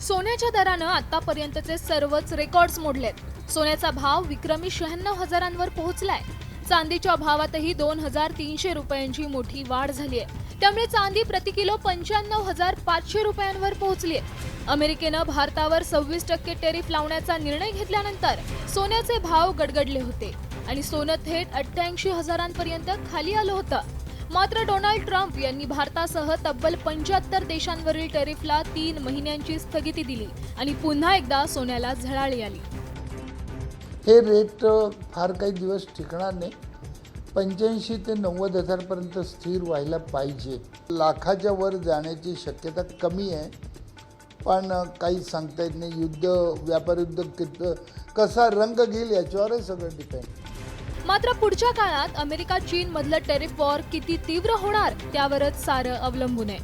सोन्याच्या दरानं आतापर्यंतचे सर्वच रेकॉर्ड्स मोडलेत. सोन्याचा भाव विक्रमी शहाण्णव हजारांवर पोहोचलाय. चांदीच्या भावातही दोन हजार तीनशे रुपयांची मोठी वाढ झाली आहे त्यामुळे चांदी प्रति किलो पंच्याण्णव हजार पाचशे रुपयांवर पोहोचली आहे अमेरिकेनं भारतावर सव्वीस टक्के टेरिफ लावण्याचा निर्णय घेतल्यानंतर सोन्याचे भाव गडगडले होते आणि सोनं थेट अठ्ठ्याऐंशी हजारांपर्यंत खाली आलं होतं. मात्र डोनाल्ड ट्रम्प यांनी भारतासह तब्बल पंच्याहत्तर देशांवरील टॅरिफला तीन महिन्यांची स्थगिती दिली आणि पुन्हा एकदा सोन्याला झळाळी आली. हे रेट फार काही दिवस टिकणार नाही. पंच्याऐंशी ते नव्वद हजारपर्यंत स्थिर व्हायला पाहिजे. लाखाच्या वर जाण्याची शक्यता कमी आहे. पण काही सांगता येत नाही. युद्ध व्यापारयुद्ध कित कसा रंग घेईल याच्यावरच सगळं डिपेंड मात्र पुढच्या काळात अमेरिका चीन मधलं टेरिफ वॉर किती तीव्र होणार त्यावरच सारं अवलंबून आहे.